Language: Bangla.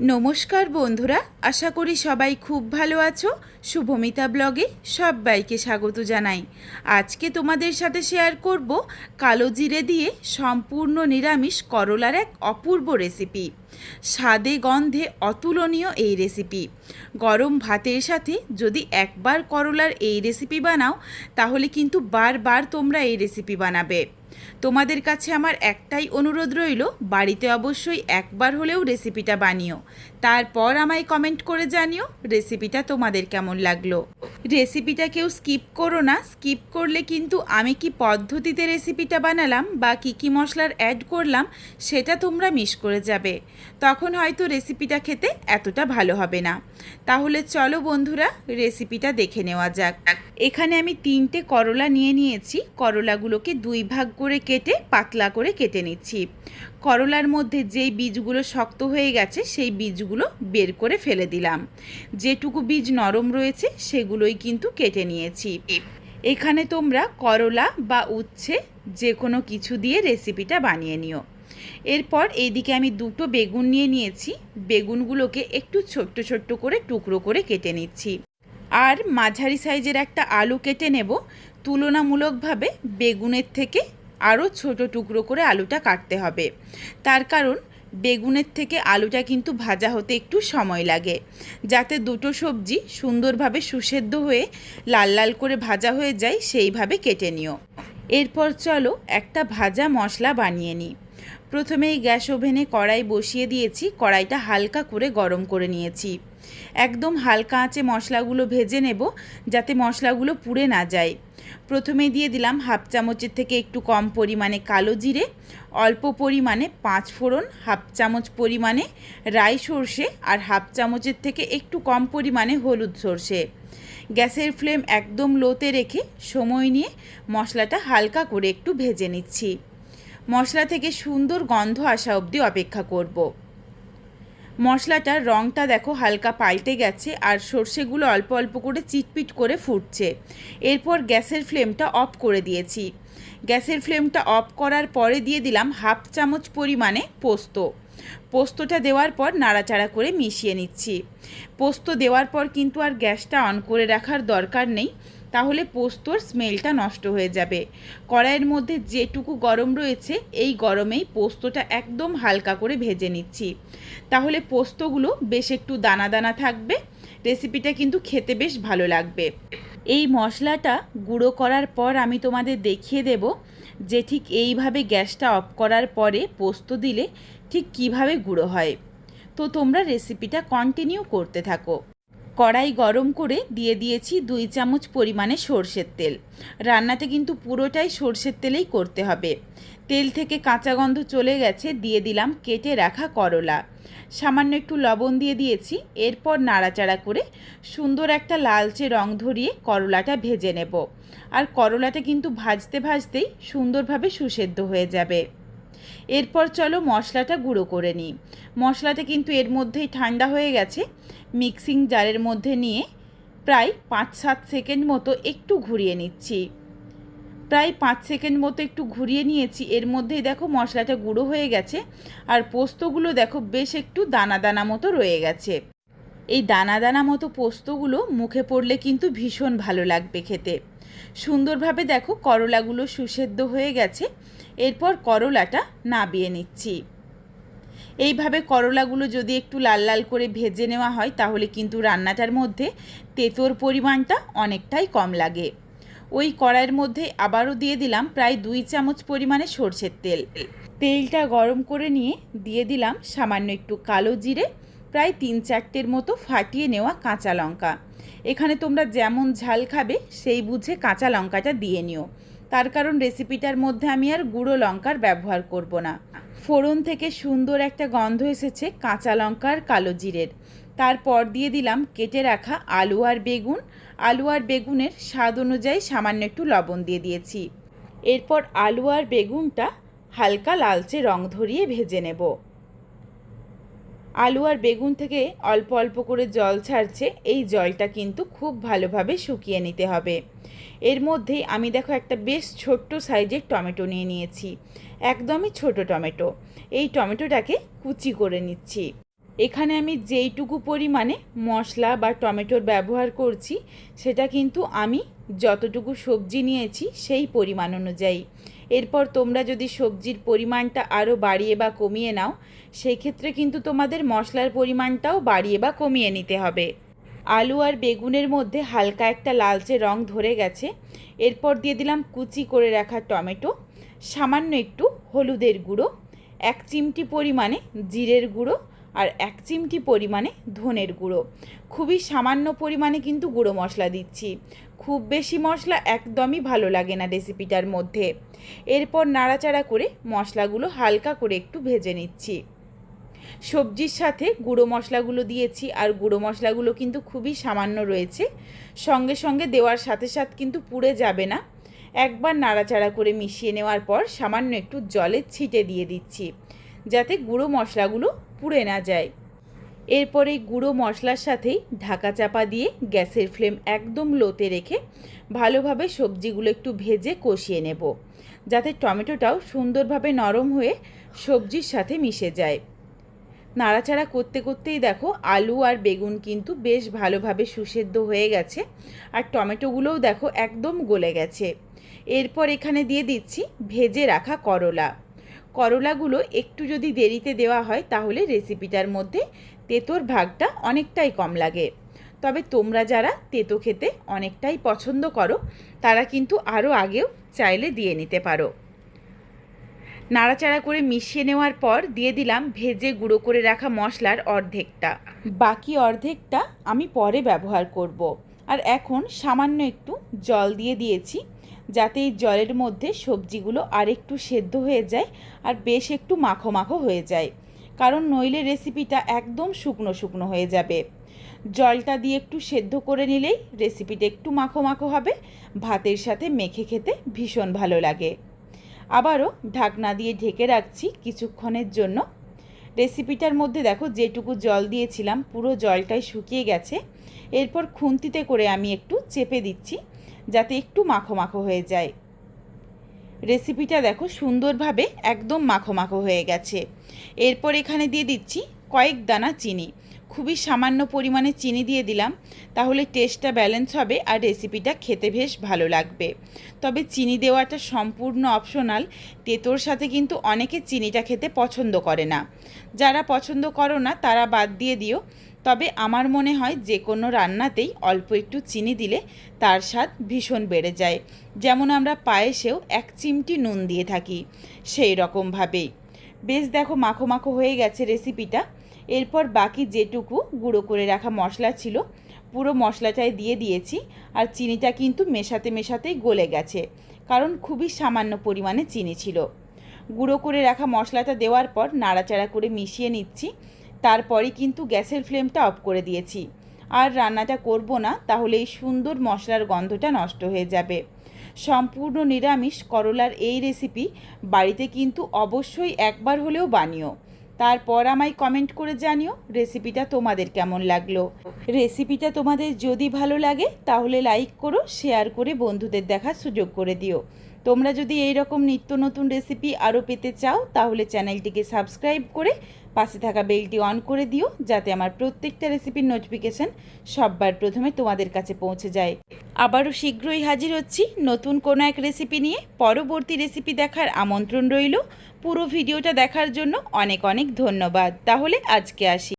নমস্কার বন্ধুরা, আশা করি সবাই খুব ভালো আছো। শুভমিতা ব্লগে সবাইকে স্বাগত জানাই। আজকে তোমাদের সাথে শেয়ার করব কালো জিরে দিয়ে সম্পূর্ণ নিরামিষ করলার এক অপূর্ব রেসিপি স্বাদে গন্ধে অতুলনীয় এই রেসিপি গরম ভাতের সাথে যদি একবার করলার এই রেসিপি বানাও, তাহলে কিন্তু বারবার তোমরা এই রেসিপি বানাবে। তোমাদের কাছে আমার একটাই অনুরোধ রইল, বাড়িতে অবশ্যই একবার হলেও রেসিপিটা বানিও। তারপর আমায় কমেন্ট করে জানিও রেসিপিটা তোমাদের কেমন লাগল। রেসিপিটা কেউ স্কিপ করো না, স্কিপ করলে কিন্তু আমি কি পদ্ধতিতে রেসিপিটা বানালাম বা কী কী মশলার অ্যাড করলাম, সেটা তোমরা মিস করে যাবে। তখন হয়তো রেসিপিটা খেতে এতটা ভালো হবে না। তাহলে চলো বন্ধুরা, রেসিপিটা দেখে নেওয়া যাক। এখানে আমি তিনটে করলা নিয়ে নিয়েছি। করলাগুলোকে দুই ভাগ করে কেটে, পাতলা করে কেটে নিচ্ছি। করলার মধ্যে যেই বীজগুলো শক্ত হয়ে গেছে, সেই বীজগুলো বের করে ফেলে দিলাম। যেটুকু বীজ নরম রয়েছে, সেগুলোই কিন্তু কেটে নিয়েছি। এখানে তোমরা করলা বা উচ্ছে যে কোনো কিছু দিয়ে রেসিপিটা বানিয়ে নিও। এরপর এইদিকে আমি দুটো বেগুন নিয়ে নিয়েছি। বেগুনগুলোকে একটু ছোট্ট ছোট্ট করে টুকরো করে কেটে নিচ্ছি। আর মাঝারি সাইজের একটা আলু কেটে নেব। তুলনামূলকভাবে বেগুনের থেকে আরও ছোট টুকরো করে আলুটা কাটতে হবে। তার কারণ, বেগুনের থেকে আলুটা কিন্তু ভাজা হতে একটু সময় লাগে। যাতে দুটো সবজি সুন্দরভাবে সুসেদ্ধ হয়ে লাল লাল করে ভাজা হয়ে যায়, সেইভাবে কেটে নিও। এরপর চলো একটা ভাজা মশলা বানিয়ে নিই। প্রথমেই গ্যাস ওভেনে কড়াই বসিয়ে দিয়েছি, কড়াইটা হালকা করে গরম করে নিয়েছি। একদম হালকা আঁচে মশলাগুলো ভেজে নেব যাতে মশলাগুলো পুড়ে না যায়। প্রথমে দিয়ে দিলাম হাফ চামচের থেকে একটু কম পরিমাণে কালো জিরে, অল্প পরিমাণে পাঁচ ফোড়ন, হাফ চামচ পরিমাণে রাই সর্ষে আর হাফ চামচের থেকে একটু কম পরিমাণে হলুদ সর্ষে। গ্যাসের ফ্লেম একদম লোতে রেখে সময় নিয়ে মশলাটা হালকা করে একটু ভেজে নিচ্ছি। মশলা থেকে সুন্দর গন্ধ আসা অবধি অপেক্ষা করব। মশলাটার রঙটা দেখো হালকা পাল্টে গেছে আর সর্ষেগুলো অল্প অল্প করে চিটপিট করে ফুটছে। এরপর গ্যাসের ফ্লেমটা অফ করে দিয়েছি। গ্যাসের ফ্লেমটা অফ করার পরে দিয়ে দিলাম হাফ চামচ পরিমাণে পোস্ত। পোস্তটা দেওয়ার পর নাড়াচাড়া করে মিশিয়ে নিচ্ছি। পোস্ত দেওয়ার পর কিন্তু আর গ্যাসটা অন করে রাখার দরকার নেই। তাহলে পোস্তর স্মেলটা নষ্ট হয়ে যাবে। কড়াইয়ের মধ্যে যেটুকু গরম রয়েছে, এই গরমেই পোস্তটা একদম হালকা করে ভেজে নিচ্ছি। তাহলে পোস্তগুলো বেশ একটু দানা দানা থাকবে। রেসিপিটা কিন্তু খেতে বেশ ভালো লাগবে। এই মশলাটা গুঁড়ো করার পর আমি তোমাদের দেখিয়ে দেব যে ঠিক এইভাবে গ্যাসটা অফ করার পরে পোস্ত দিলে ঠিক কীভাবে গুঁড়ো হয়। তো তোমরা রেসিপিটা কন্টিনিউ করতে থাকো। কড়াই গরম করে দিয়ে দিয়েছি দুই চামচ পরিমাণে সর্ষের তেল। রান্নাটা কিন্তু পুরোটাই সর্ষের তেলেই করতে হবে। তেল থেকে কাঁচা গন্ধ চলে গেছে, দিয়ে দিলাম কেটে রাখা করলা। সামান্য একটু লবণ দিয়ে দিয়েছি, এরপর নাড়াচাড়া করে সুন্দর একটা লালচে রং ধরিয়ে করলাটা ভেজে নেব। আর করলাটা কিন্তু ভাজতে ভাজতেই সুন্দরভাবে সুসেদ্ধ হয়ে যাবে। এরপর চলো মশলাটা গুঁড়ো করে নিই। মশলাটা কিন্তু এর মধ্যেই ঠান্ডা হয়ে গেছে। মিক্সিং জারের মধ্যে নিয়ে প্রায় পাঁচ সাত সেকেন্ড মতো একটু ঘুরিয়ে নিচ্ছি। প্রায় পাঁচ সেকেন্ড মতো একটু ঘুরিয়ে নিয়েছি। এর মধ্যেই দেখো মশলাটা গুঁড়ো হয়ে গেছে আর পোস্তগুলো দেখো বেশ একটু দানা দানা মতো রয়ে গেছে। এই দানা দানা মতো পোস্তগুলো মুখে পড়লে কিন্তু ভীষণ ভালো লাগবে খেতে। সুন্দরভাবে দেখো করলাগুলো সুসেদ্ধ হয়ে গেছে। এরপর করলাটা নাবিয়ে নিচ্ছি। এইভাবে করলাগুলো যদি একটু লাল লাল করে ভেজে নেওয়া হয়, তাহলে কিন্তু রান্নাটার মধ্যে তেতোর পরিমাণটা অনেকটাই কম লাগে। ওই কড়াইয়ের মধ্যে আবারও দিয়ে দিলাম প্রায় দুই চামচ পরিমাণে সর্ষের তেল। তেলটা গরম করে নিয়ে দিয়ে দিলাম সামান্য একটু কালো জিরে, প্রায় তিন চারটের মতো ফাটিয়ে নেওয়া কাঁচা লঙ্কা। এখানে তোমরা যেমন ঝাল খাবে, সেই বুঝে কাঁচা লঙ্কাটা দিয়ে নিও। তার কারণ রেসিপিটার মধ্যে আমি আর গুঁড়ো লঙ্কার ব্যবহার করব না। ফোড়ন থেকে সুন্দর একটা গন্ধ এসেছে কাঁচা লঙ্কার কালো জিরের। তারপর দিয়ে দিলাম কেটে রাখা আলু আর বেগুন। আলু আর বেগুনের স্বাদ অনুযায়ী সামান্য একটু লবণ দিয়ে দিয়েছি। এরপর আলু আর বেগুনটা হালকা লালচে রং ধরিয়ে ভেজে নেব। আলু আর বেগুন থেকে অল্প অল্প করে জল ছাড়ছে, এই জলটা কিন্তু খুব ভালোভাবে শুকিয়ে নিতে হবে। এর মধ্যেই আমি দেখো একটা বেশ ছোট্ট সাইজের টমেটো নিয়ে নিয়েছি, একদমই ছোট টমেটো। এই টমেটোটাকে কুচি করে নিচ্ছি। এখানে আমি যেইটুকু পরিমাণে মশলা বা টমেটোর ব্যবহার করছি, সেটা কিন্তু আমি যতটুকু সবজি নিয়েছি সেই পরিমাণ অনুযায়ী। এরপর তোমরা যদি সবজির পরিমাণটা আরও বাড়িয়ে বা কমিয়ে নাও সেই ক্ষেত্রে কিন্তু তোমাদের মশলার পরিমাণটাও বাড়িয়ে বা কমিয়ে নিতে হবে। আলু আর বেগুনের মধ্যে হালকা একটা লালচে রং ধরে গেছে। এরপর দিয়ে দিলাম কুচি করে রাখা টমেটো, সামান্য একটু হলুদের গুঁড়ো, এক চিমটি পরিমাণে জিরের গুঁড়ো আর এক চিমটি পরিমাণে ধনের গুঁড়ো। খুবই সামান্য পরিমাণে কিন্তু গুঁড়ো মশলা দিচ্ছি। খুব বেশি মশলা একদমই ভালো লাগে না রেসিপিটার মধ্যে। এরপর নাড়াচাড়া করে মশলাগুলো হালকা করে একটু ভেজে নিচ্ছি। সবজির সাথে গুঁড়ো মশলাগুলো দিয়েছি আর গুঁড়ো মশলাগুলো কিন্তু খুবই সামান্য রয়েছে। সঙ্গে সঙ্গে দেওয়ার সাথে সাথে কিন্তু পুড়ে যাবে না। একবার নাড়াচাড়া করে মিশিয়ে নেওয়ার পর সামান্য একটু জলের ছিটে দিয়ে দিচ্ছি। যাতে গুঁড়ো মশলাগুলো পুড়ে না যায়। এরপরে গুঁড়ো মশলার সাথেই ঢাকা চাপা দিয়ে গ্যাসের ফ্লেম একদম লোতে রেখে ভালোভাবে সবজিগুলো একটু ভেজে কষিয়ে নেব। যাতে টমেটোটাও সুন্দরভাবে নরম হয়ে সবজির সাথে মিশে যায়। নাড়াচাড়া করতে করতেই দেখো আলু আর বেগুন কিন্তু বেশ ভালোভাবে সুসেদ্ধ হয়ে গেছে আর টমেটোগুলোও দেখো একদম গলে গেছে। এরপর এখানে দিয়ে দিচ্ছি ভেজে রাখা করলা। করলাগুলো একটু যদি দেরিতে দেওয়া হয়, তাহলে রেসিপিটার মধ্যে তেতোর ভাগটা অনেকটাই কম লাগে। তবে তোমরা যারা তেতো খেতে অনেকটাই পছন্দ করো, তারা কিন্তু আরও আগেও চাইলে দিয়ে নিতে পারো। নাড়াচাড়া করে মিশিয়ে নেওয়ার পর দিয়ে দিলাম ভেজে গুঁড়ো করে রাখা মশলার অর্ধেকটা। বাকি অর্ধেকটা আমি পরে ব্যবহার করব। আর এখন সামান্য একটু জল দিয়ে দিয়েছি। যাতে এই জলের মধ্যে সবজিগুলো আর একটু সেদ্ধ হয়ে যায় আর বেশ একটু মাখো মাখো হয়ে যায়। কারণ নইলে রেসিপিটা একদম শুকনো শুকনো হয়ে যাবে। জলটা দিয়ে একটু সেদ্ধ করে নিলেই রেসিপিটা একটু মাখো মাখো হবে, ভাতের সাথে মেখে খেতে ভীষণ ভালো লাগে। আবারও ঢাকনা দিয়ে ঢেকে রাখছি কিছুক্ষণের জন্য। রেসিপিটার মধ্যে দেখো যেটুকু জল দিয়েছিলাম পুরো জলটাই শুকিয়ে গেছে। এরপর খুন্তিতে করে আমি একটু চেপে দিচ্ছি। যাতে একটু মাখো মাখো হয়ে যায়। রেসিপিটা দেখো সুন্দরভাবে একদম মাখো মাখো হয়ে গেছে। এরপর এখানে দিয়ে দিচ্ছি কয়েক দানা চিনি। খুবই সামান্য পরিমাণে চিনি দিয়ে দিলাম, তাহলে টেস্টটা ব্যালেন্স হবে আর রেসিপিটা খেতে বেশ ভালো লাগবে। তবে চিনি দেওয়াটা সম্পূর্ণ অপশনাল, তেতোর সাথে কিন্তু অনেকে চিনিটা খেতে পছন্দ করে না। যারা পছন্দ করো না, তারা বাদ দিয়ে দিও। তবে আমার মনে হয় যে কোনো রান্নাতেই অল্প একটু চিনি দিলে তার স্বাদ ভীষণ বেড়ে যায়। যেমন আমরা পায়েসেও এক চিমটি নুন দিয়ে থাকি, সেই রকমভাবেই। বেশ দেখো মাখো মাখো হয়ে গেছে রেসিপিটা। এরপর বাকি যেটুকু গুঁড়ো করে রাখা মশলা ছিল, পুরো মশলাটাই দিয়ে দিয়েছি আর চিনিটা কিন্তু মেশাতে মেশাতেই গলে গেছে, কারণ খুবই সামান্য পরিমাণে চিনি ছিল। গুঁড়ো করে রাখা মশলাটা দেওয়ার পর নাড়াচাড়া করে মিশিয়ে নিচ্ছি তারপরে কিন্তু গ্যাসের ফ্লেমটা অফ করে দিয়েছি। আর রান্নাটা করব না, তাহলে এই সুন্দর মশলার গন্ধটা নষ্ট হয়ে যাবে। সম্পূর্ণ নিরামিষ করলার এই রেসিপি বাড়িতে কিন্তু অবশ্যই একবার হলেও বানিও। তারপর আমায় কমেন্ট করে জানিও রেসিপিটা তোমাদের কেমন লাগল। রেসিপিটা তোমাদের যদি ভালো লাগে, তাহলে লাইক করো শেয়ার করে বন্ধুদের দেখার সুযোগ করে দিও। তোমরা যদি এই রকম নিত্য নতুন রেসিপি আরও পেতে চাও, তাহলে চ্যানেলটিকে সাবস্ক্রাইব করে পাশে থাকা বেলটি অন করে দিও, যাতে আমার প্রত্যেকটা রেসিপির নোটিফিকেশান সববার প্রথমে তোমাদের কাছে পৌঁছে যায়। আবারও শীঘ্রই হাজির হচ্ছি নতুন কোনো এক রেসিপি নিয়ে। পরবর্তী রেসিপি দেখার আমন্ত্রণ রইল। পুরো ভিডিওটা দেখার জন্য অনেক অনেক ধন্যবাদ। তাহলে আজকে আসি।